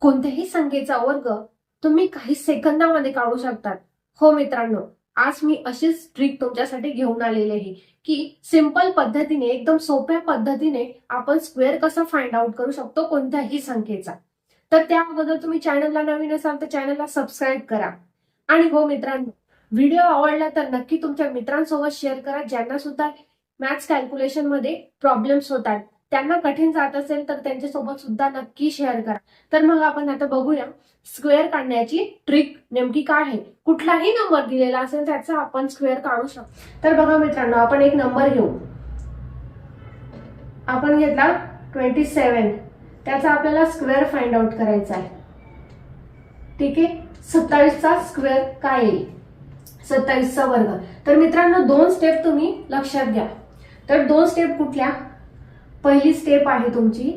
कोणत्याही संख्येचा वर्ग तुम्ही काही सेकंदामध्ये काढू शकतात. हो मित्रांनो आज मी अशीच ट्रिक तुमच्यासाठी घेऊन आलेली आहे की सिंपल पद्धतीने एकदम सोप्या पद्धतीने आपण स्क्वेअर कसा फाइंड आउट करू शकतो कोणत्याही संख्येचा. तर त्या अगोदर तुम्ही चॅनलला नवीन असाल तर चॅनलला सबस्क्राईब करा. आणि हो मित्रांनो व्हिडिओ आवडला तर नक्की तुमच्या मित्रांसोबत शेअर करा ज्यांना सुद्धा मॅथ्स कॅल्क्युलेशनमध्ये प्रॉब्लेम्स होतात. त्यांना कठीण जात असेल तर त्यांच्यासोबत सुद्धा नक्की शेअर करा. तर मग आपण आता बघूया स्क्वेअर काढण्याची ट्रिक नेमकी काय आहे? कुठलाही नंबर दिलेला असेल त्याचा आपण स्क्वेअर काढू शकतो. तर बघा मित्रांनो आपण एक नंबर घेऊ. आपण घेतला ट्वेंटी सेवन त्याचा आपल्याला स्क्वेअर फाइंड आउट करायचा आहे. ठीक आहे? सत्तावीसचा स्क्वेअर काय येईल? सत्तावीसचा वर्ग. तर मित्रांनो दोन स्टेप तुम्ही लक्षात घ्या. तर दोन स्टेप कुठल्या? पहिली स्टेप आहे तुमची.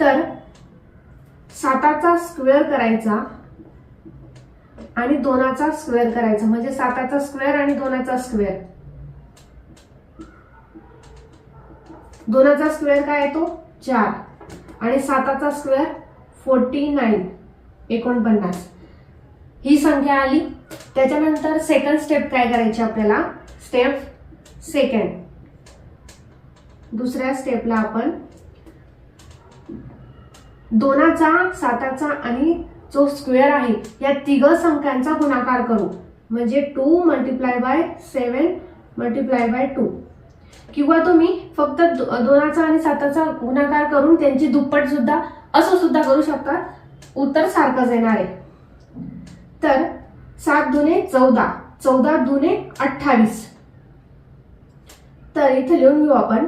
तर साताचा स्क्वेअर करायचा आणि दोनाचा स्क्वेअर करायचा. म्हणजे साताचा स्क्वेअर आणि दोनाचा स्क्वेअर दोनाचा स्क्वेअर काय येतो चार. आणि साताचा स्क्वेअर फोर्टी नाईन एकोणपन्नास. ही संख्या आली. त्याच्यानंतर सेकंड स्टेप काय करायची आपल्याला? Step second. दुसऱ्या स्टेपला आपण दोनाचा साताचा आणि जो स्क्वेअर आहे या तिघ संख्यांचा गुणाकार करू. म्हणजे two multiply by seven multiply by two किंवा तुम्ही फक्त दोनाचा आणि साताचा गुणाकार करून त्यांची दुप्पट सुद्धा असं सुद्धा करू शकता. उत्तर सारखंच येणार आहे. तर सात दुने चौदा. चौदा दुने अठ्ठावीस. तर इथे लिहून घेऊ आपण.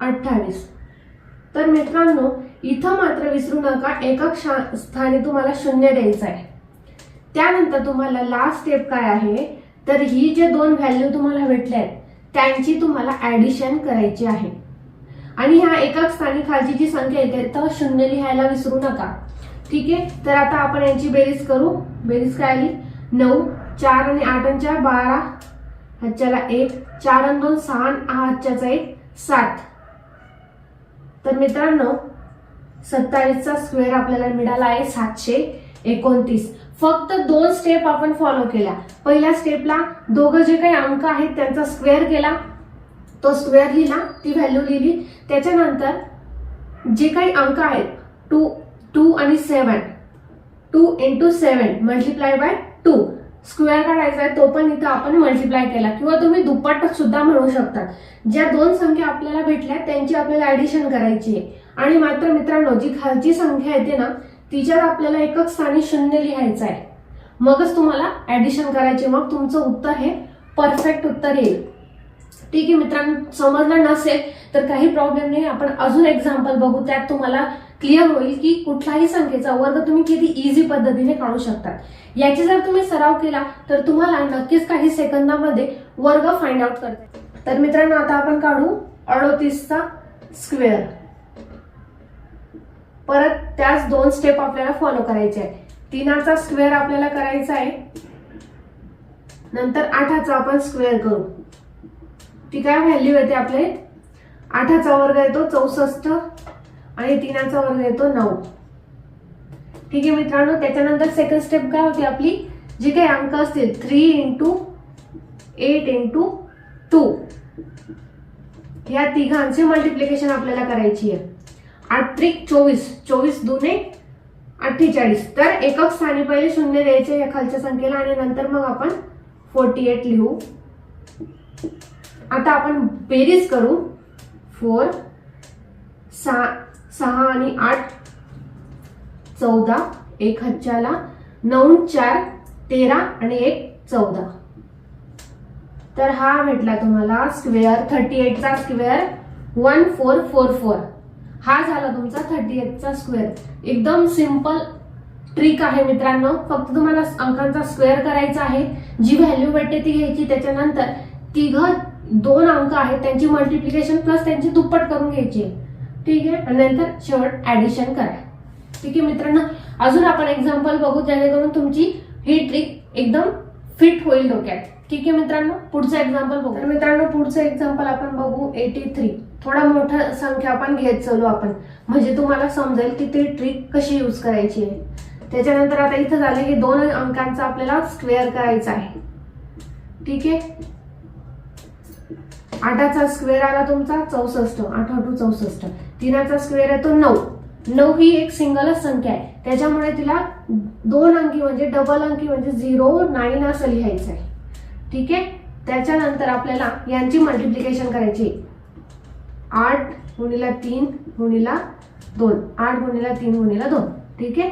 अठ्ठावीस. तर मित्रांनो इथं मात्र विसरू नका एका क्षा स्थानी तुम्हाला शून्य द्यायचं आहे. त्यानंतर तुम्हाला लास्ट स्टेप काय आहे? तर ही जे दोन व्हॅल्यू तुम्हाला भेटल्या आहेत त्यांची तुम्हाला ऍडिशन करायची आहे. आणि ह्या एका स्थानी खालची जी संख्या येते तर शून्य लिहायला विसरू नका. ठीक आहे? तर आता आपण यांची बेरीज करू. बेरीज काय आली? नऊ चार आणि आठ आणि चार बारा. हातच्याला एक चार आणि दोन सहा आणि हा हातच्याचा एक सात. तर मित्रांनो सत्तावीसचा स्क्वेअर आपल्याला मिळाला आहे सातशे एकोणतीस. फक्त दोन स्टेप आपण फॉलो केल्या. पहिल्या स्टेपला दोघं जे काही अंक आहेत त्यांचा स्क्वेअर केला. तो स्क्वेअर लिहिला ती व्हॅल्यू लिहिली. त्याच्यानंतर जे काही अंक आहेत टू टू आणि seven two into seven multiply by two square काढायचा आहे तो पण इथं आपण मल्टिप्लाय केला. किंवा तुम्ही दुप्पट सुद्धा म्हणू शकता. ज्या दोन संख्या आपल्याला भेटल्या त्यांची आपल्याला ऍडिशन करायची आहे. आणि मात्र मित्रांनो जी खालची संख्या येते ना तिच्यात आपल्याला एकक स्थानी शून्य लिहायचं आहे. मगच तुम्हाला ऍडिशन करायचे मग तुमचं उत्तर हे परफेक्ट उत्तर येईल. ठीक आहे मित्रांनो समजलं नसेल तर काही प्रॉब्लेम नाही. आपण अजून एक्झाम्पल बघू. त्यात तुम्हाला क्लिअर होईल की कुठलाही संख्येचा वर्ग तुम्ही किती इझी पद्धतीने काढू शकतात याची जर तुम्ही सराव केला तर तुम्हाला नक्कीच काही सेकंदामध्ये वर्ग फाइंड आउट करते तर मित्रांनो आता आपण काढू अडोतीसचा स्क्वेअर परत त्याच दोन स्टेप आपल्याला फॉलो करायचे आहे तीनाचा स्क्वेअर आपल्याला करायचा आहे. नंतर आठाचा आपण स्क्वेअर करू. ती काय व्हॅल्यू येते आपले. आठाचा वर्ग येतो चौसष्ट. आणि तीनाचा वर्ग येतो नऊ. ठीक आहे मित्रांनो त्याच्यानंतर सेकंड स्टेप काय होती आपली? जी काही अंक असतील three into eight into two ह्या तिघांचे मल्टिप्लिकेशन आपल्याला करायची आहे. आठ त्रिक चोवीस चोवीस दुने अठ्ठेचाळीस. तर एकक स्थानी पहिले शून्य द्यायचे या खालच्या संख्येला आणि नंतर मग आपण फोर्टी एट लिहू. आता आपण बेरीज करू. फोर सहा सहा आणि आठ चौदा एक हज्जाला नऊ चार तेरा आणि एक चौदा. तर हा भेटला तुम्हाला square thirty एटचा square one four four four. हा झाला तुमचा थर्टी एटचा स्क्वेअर. एकदम सिंपल ट्रिक आहे मित्रांनो. फक्त तुम्हाला अंकांचा स्क्वेअर करायचा आहे. जी व्हॅल्यू भेटते ती घ्यायची. त्याच्यानंतर तिघ दोन अंक आहेत. त्यांची मल्टिप्लिकेशन प्लस त्यांची दुप्पट करून घ्यायची आहे. ठीक आहे? आणि नंतर शेवट ऍडिशन करा. ठीक आहे मित्रांनो? अजून आपण एक्झाम्पल बघू जेणेकरून तुमची ही ट्रिक एकदम फिट होईल डोक्यात. ठीक आहे मित्रांनो? पुढचं एक्झाम्पल बघू. तर मित्रांनो पुढचं एक्झाम्पल आपण बघू एटी थ्री थोडा मोठा संख्या आपण घेत चलू आपण. म्हणजे तुम्हाला समजेल की ती ट्रिक कशी यूज करायची आहे. त्याच्यानंतर आता इथं झालं की दोन अंकांचा आपल्याला स्क्वेअर करायचा आहे. ठीक आहे? आठाचा स्क्वेअर आला तुमचा चौसष्ट. आठ टू चौसष्ट. तिनाचा स्क्वेअर येतो नऊ. नऊ ही एक सिंगलच संख्या आहे. त्याच्यामुळे तिला दोन अंकी म्हणजे डबल अंकी म्हणजे झिरो नाईन असं लिहायचं आहे ठीक आहे? त्याच्यानंतर आपल्याला यांची मल्टिप्लिकेशन करायची आहे. आठ गुणीला तीन गुणीला दोन. आठ गुणीला तीन गुणीला दोन. ठीक आहे?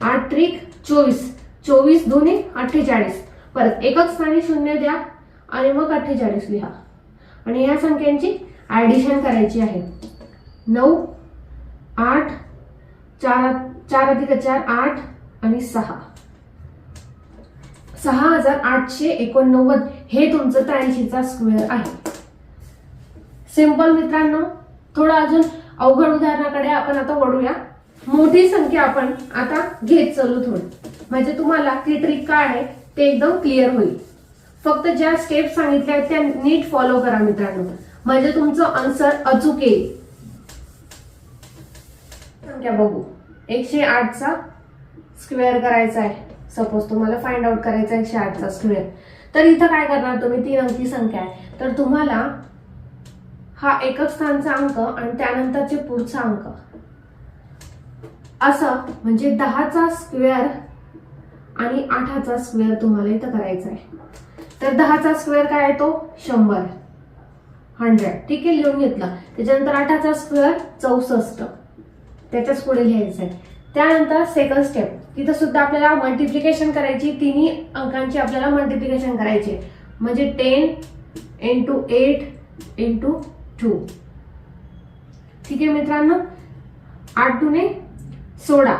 आठ त्रिक चोवीस. चोवीस दोन्ही अठ्ठेचाळीस. परत एकच स्थानी शून्य द्या आणि मग अठ्ठेचाळीस लिहा. आणि या संख्यांची ॲडिशन करायची आहे. नऊ आठ चार चार अधिक चार आठ आणि सहा. सहा हजार आठशे एकोणनव्वद हे तुमचं त्र्याऐंशीचा स्क्वेअर आहे. सिंपल मित्रांनो थोडं अजून अवघड उदाहरणाकडे आपण आता वळूया. मोठी संख्या आपण आता घेत चालू थोडी. म्हणजे तुम्हाला ती ट्रिक काय आहे ते एकदम क्लिअर होईल. फक्त ज्या स्टेप सांगितल्या आहेत त्या नीट फॉलो करा मित्रांनो. म्हणजे तुमचं आन्सर अचूक येईल. संख्या बघू. एकशे आठचा स्क्वेअर करायचा आहे. सपोज तुम्हाला फाइंड आउट करायचा आहे एकशे आठचा स्क्वेअर तर इथं काय करणार तुम्ही? तीन अंकी संख्या आहे. तर तुम्हाला हा एकक स्थानचा अंक आणि त्यानंतरचे पुढचा अंक. असं म्हणजे दहाचा स्क्वेअर आणि आठाचा स्क्वेअर तुम्हाला इथं करायचा आहे. तर दहाचा स्क्वेअर काय येतो शंभर. हंड्रेड ठीक आहे लिहून घेतलं. त्याच्यानंतर आठाचा स्क्वेअर चौसष्ट. त्याच्याच पुढे लिहायचं आहे. त्यानंतर सेकंड स्टेप तिथं सुद्धा आपल्याला मल्टिप्लिकेशन करायची तिन्ही अंकांची आपल्याला मल्टिप्लिकेशन करायची आहे. म्हणजे ten into eight into two ठीक आहे मित्रांनो? आठ टूने सोळा.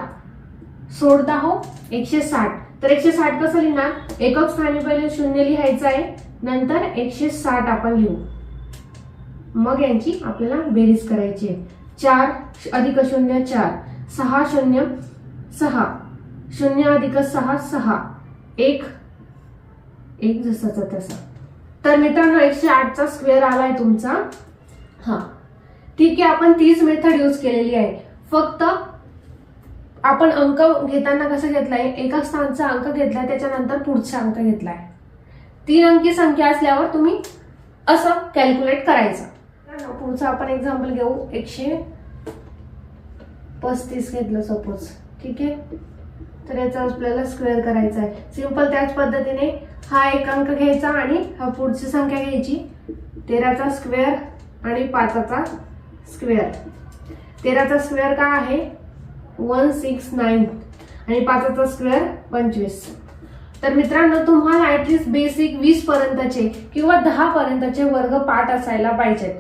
सोळा हो एकशे साठ. तर एकशे साठ कसं लिहिणार? एकक स्थानी पहिले शून्य लिहायचं आहे नंतर एकशे साठ आपण लिहू. मग यांची आपल्याला बेरीज करायची आहे. चार अधिक शून्य चार. सहा शून्य सहा. शून्य अधिक सहा सहा. एक. एक जसाचा तसा. तर मित्रांनो एकशे आठचा स्क्वेअर आलाय तुमचा. हा. ठीक आहे आपण तीच मेथड यूज केलेली आहे. फक्त आपण अंक घेताना कसं घेतलाय? एका स्थानचा अंक घेतलाय त्याच्यानंतर पुढचा अंक घेतलाय. तीन अंकी संख्या असल्यावर तुम्ही असं कॅल्क्युलेट करायचं. पुढचं आपण एक्झाम्पल घेऊ. एकशे पस्तीस घेतलं सपोज ठीक आहे? तर याचा आपल्याला स्क्वेअर करायचा आहे. सिंपल त्याच पद्धतीने हा एक अंक घ्यायचा आणि हा पुढची संख्या घ्यायची. तेराचा स्क्वेअर आणि पाचाचा स्क्वेअर तेराचा स्क्वेअर काय आहे? वन सिक्स नाईन आणि पाचाचा स्क्वेअर पंचवीस. तर मित्रांनो तुम्हाला ॲटलिस्ट बेसिक वीस पर्यंतचे किंवा दहा पर्यंतचे वर्ग पाठ असायला पाहिजेत.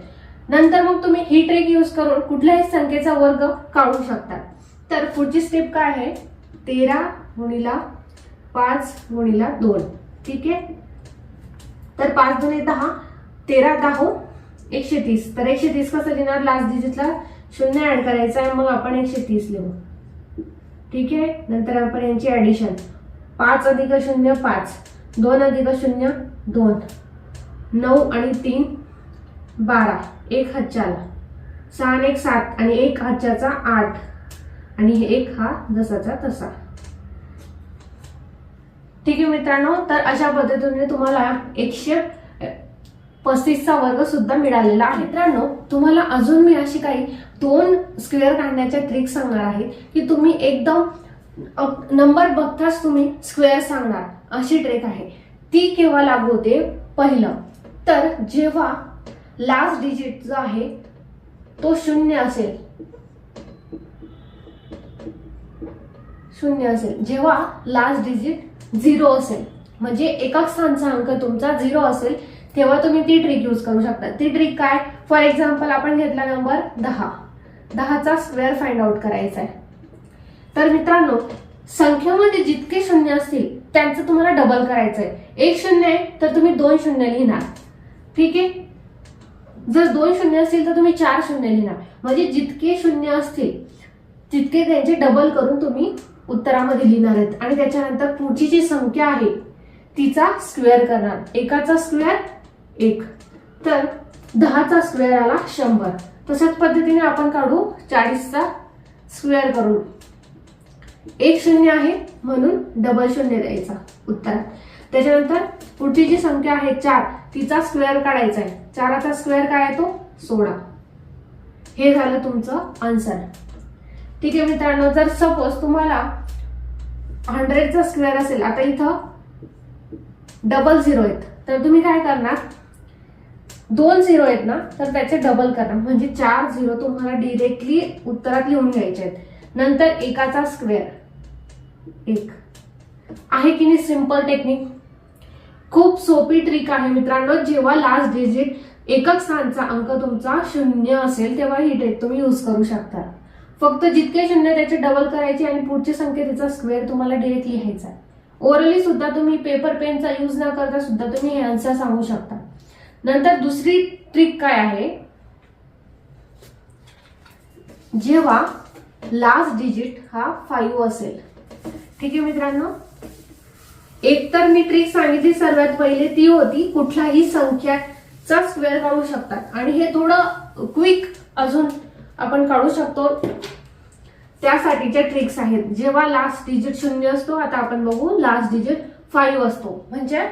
नंतर मग तुम्ही ही ट्रिक यूज करून कुठल्याही संख्येचा वर्ग काढू शकता. तर पुढची स्टेप काय आहे? तेरा गुणिला पाच गुणिला दोन. ठीक आहे? तर पाच दुने दहा तेरा दहा हो, एकशे तीस. तर एकशे तीस कसं लिहिणार? लास्ट डिजिटला शून्य ऍड करायचं आहे मग आपण एकशे तीस लिहू. ठीक आहे? नंतर आपण यांची ऍडिशन पाच अधिक शून्य पाच. दोन अधिक शून्य दोन. नऊ आणि तीन बारा एक हच्च्याला सहा आणि एक सात आणि एक हच्च्याचा आठ. आणि एक हा जसाचा तसा. ठीक आहे मित्रांनो तर अशा पद्धतीने तुम्हाला एकशे पस्तीसचा वर्ग सुद्धा मिळालेला आहे. मित्रांनो तुम्हाला अजून मी अशी काही दोन स्क्वेअर काढण्याच्या ट्रिक सांगणार आहे की तुम्ही एकदम नंबर बघताच तुम्ही स्क्वेअर सांगणार. अशी ट्रिक आहे. ती केव्हा लागू होते? पहिलं. तर जेव्हा लास्ट डिजिट जो आहे तो शून्य असेल. शून्य असेल. जेव्हा लास्ट डिजिट झिरो असेल म्हणजे एका स्थानचा अंक तुमचा झिरो असेल तेव्हा तुम्ही ती ट्रिक यूज करू शकता. ती ट्रिक काय? फॉर एक्झाम्पल आपण घेतला नंबर दहा. दहाचा स्क्वेअर फाइंड आउट करायचा आहे. तर मित्रांनो संख्येमध्ये जितके शून्य असतील त्यांचं तुम्हाला डबल करायचं आहे. एक शून्य आहे तर तुम्ही दोन शून्य लिहिणार. ठीक आहे? जर दोन शून्य असतील तर तुम्ही चार शून्य लिहिणार. म्हणजे जितके शून्य असतील तितके त्यांचे डबल करून तुम्ही उत्तरामध्ये लिहिणार आहेत. आणि त्याच्यानंतर पुढची जी संख्या आहे तिचा स्क्वेअर करणार. एकाचा स्क्वेअर एक. तर दहाचा स्क्वेअर आला शंभर. तशाच पद्धतीने आपण काढू चाळीसचा स्क्वेअर करून. एक शून्य आहे म्हणून डबल शून्य द्यायचा. उत्तर. त्याच्यानंतर पुढची जी संख्या आहे चार तिचा स्क्वेअर काढायचा आहे. चाराचा स्क्वेअर काय आहे तो? सोळा. हे झालं तुमचं आन्सर ठीक आहे मित्रांनो जर सपोज तुम्हाला हंड्रेडचा स्क्वेअर असेल आता इथं डबल झिरो आहेत. तर तुम्ही काय करणार? दोन झिरो आहेत ना तर त्याचे डबल करणार. म्हणजे चार झिरो तुम्हाला डिरेक्टली उत्तरात लिहून घ्यायचे आहेत. नंतर एकाचा स्क्वेअर एक. आहे की नाही? सिंपल टेक्निक खूप सोपी ट्रिक आहे मित्रांनो. जेव्हा लास्ट डिजिट एकक स्थानचा अंक तुमचा शून्य असेल तेव्हा ही ट्रिक तुम्ही युज करू शकता. फक्त जितके शून्य त्याचे डबल करायचे आणि पुढचे संख्ये त्याचा स्क्वेअर तुम्हाला डिरेक्ट लिहायचा आहे. ओरली सुद्धा तुम्ही पेपर पेनचा यूज न करता सुद्धा तुम्ही हे आन्सर सांगू शकता. नंतर दुसरी ट्रिक काय आहे? जेव्हा लास्ट डिजिट हा फाईव्ह असेल. ठीक आहे मित्रांनो? एक तर मी ट्रिक सांगितली सर्वात पहिले ती होती कुठल्याही संख्याचा स्क्वेअर काढू शकतात. आणि हे थोडं क्विक अजून आपण काढू शकतो. त्यासाठीच्या ट्रिक्स आहेत. जेव्हा लास्ट डिजिट शून्य असतो आता आपण बघू लास्ट डिजिट फाईव्ह असतो. म्हणजे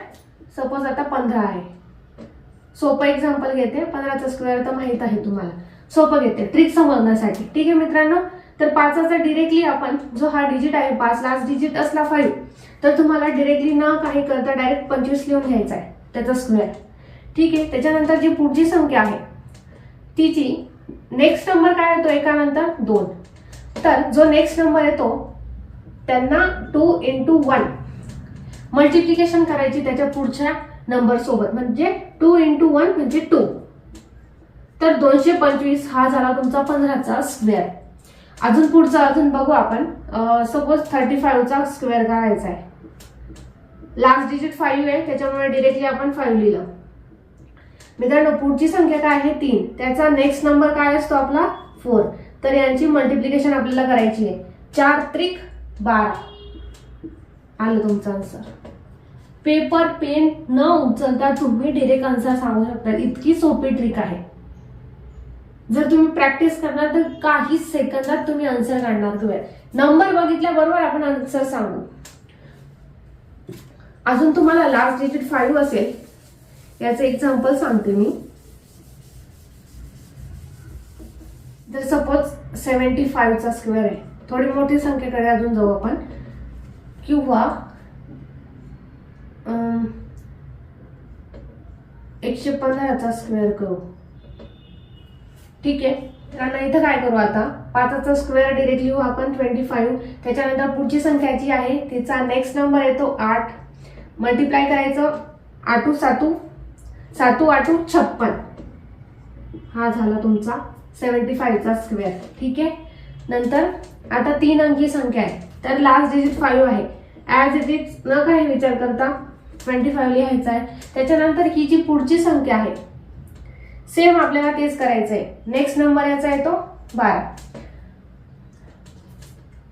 सपोज आता पंधरा आहे. सोपं एक्झाम्पल घेते. पंधराचा स्क्वेअर तर माहीत आहे तुम्हाला. सोपं घेते. ट्रिक समजण्यासाठी. ठीक आहे मित्रांनो? तर पाचाचा डिरेक्टली आपण जो हा डिजिट आहे पाच लास्ट डिजिट असला फाईव्ह तर तुम्हाला डिरेक्टली न काही करता डायरेक्ट पंचवीस लिहून घ्यायचा आहे. त्याचा स्क्वेअर ठीक आहे? त्याच्यानंतर जी पुढची संख्या आहे तिची नेक्स्ट नंबर काय येतो एकानंतर? दोन. तर जो नेक्स्ट नंबर येतो त्यांना टू इंटू वन मल्टिप्लिकेशन करायची त्याच्या पुढच्या नंबर सोबत. म्हणजे टू इंटू वन म्हणजे टू तर दोनशे पंचवीस हा झाला तुमचा पंधराचा स्क्वेअर अजून पुढचं अजून बघू आपण. सपोज थर्टी फाईव्हचा स्क्वेअर काढायचा आहे. लास्ट डिजिट फाईव्ह आहे त्याच्यामुळे डिरेक्टली आपण फाईव्ह लिहिलं. मित्रांनो पुढची संख्या काय आहे? तीन. त्याचा नेक्स्ट नंबर काय असतो आपला? फोर तर यांची मल्टिप्लिकेशन आपल्याला करायची आहे. चार त्रिक बारा. आलं तुमचं आन्सर पेपर पेन न उचलता तुम्ही डिरेक्ट आन्सर सांगू शकता. इतकी सोपी ट्रिक आहे. जर तुम्ही प्रॅक्टिस करणार तर काही सेकंदात तुम्ही आन्सर काढणार तुम्ही. नंबर बघितल्याबरोबर आपण आन्सर सांगू. अजून तुम्हाला लास्ट डिजिट फाईव्ह असेल. याचं एक्झाम्पल सांगते मी. जर सपोज सेव्हन्टी फाईव्हचा स्क्वेअर आहे. थोडी मोठी संख्येकडे अजून जाऊ आपण. किंवा एकशे पंधराचा स्क्वेअर करू. ठीक आहे. आता इथं काय करू आता? पाचाचा स्क्वेअर डिरेक्ट लिहू आपण ट्वेंटी फाईव्ह त्याच्यानंतर पुढची संख्या जी आहे तिचा नेक्स्ट नंबर येतो आठ. मल्टिप्लाय करायचं आठू सातू सातू आठू छप्पन. हा झाला तुमचा सेवन्टी फाईव्हचा स्क्वेअर ठीक आहे? नंतर आता तीन अंकी संख्या आहे. तर लास्ट डिजिट फाईव्ह आहे. ॲज इट इज न काही विचार करता ट्वेंटी फाईव्ह लिहायचा आहे. त्याच्यानंतर ही जी पुढची संख्या आहे सेम आपल्याला तेच करायचं आहे नेक्स्ट नंबर याचा येतो बारा.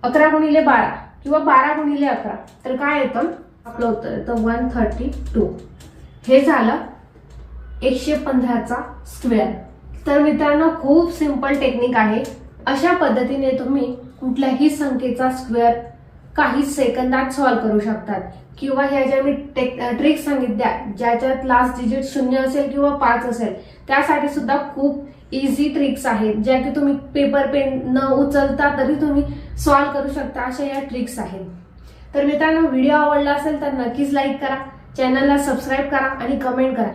अकरा गुणिले बारा किंवा बारा गुणिले अकरा. तर काय येतं? आपलं उत्तर येतं वन थर्टी टू हे झालं एकशे पंधराचा स्क्वेअर तर मित्रांनो खूप सिंपल टेक्निक आहे. अशा पद्धतीने तुम्ही कुठल्याही संख्येचा स्क्वेअर काही सेकंदात सॉल्व्ह करू शकतात. किंवा ह्या ज्या मी टेक ट्रिक सांगितल्या ज्याच्यात लास्ट डिजिट शून्य असेल किंवा पाच असेल त्यासाठी सुद्धा खूप इझी ट्रिक्स आहेत ज्या की तुम्ही पेपर पेन न उचलता तरी तुम्ही सॉल्व्ह करू शकता अशा या ट्रिक्स आहेत. तर मित्रांनो व्हिडिओ आवडला असेल तर नक्कीच लाईक करा चॅनलला सबस्क्राईब करा आणि कमेंट करा.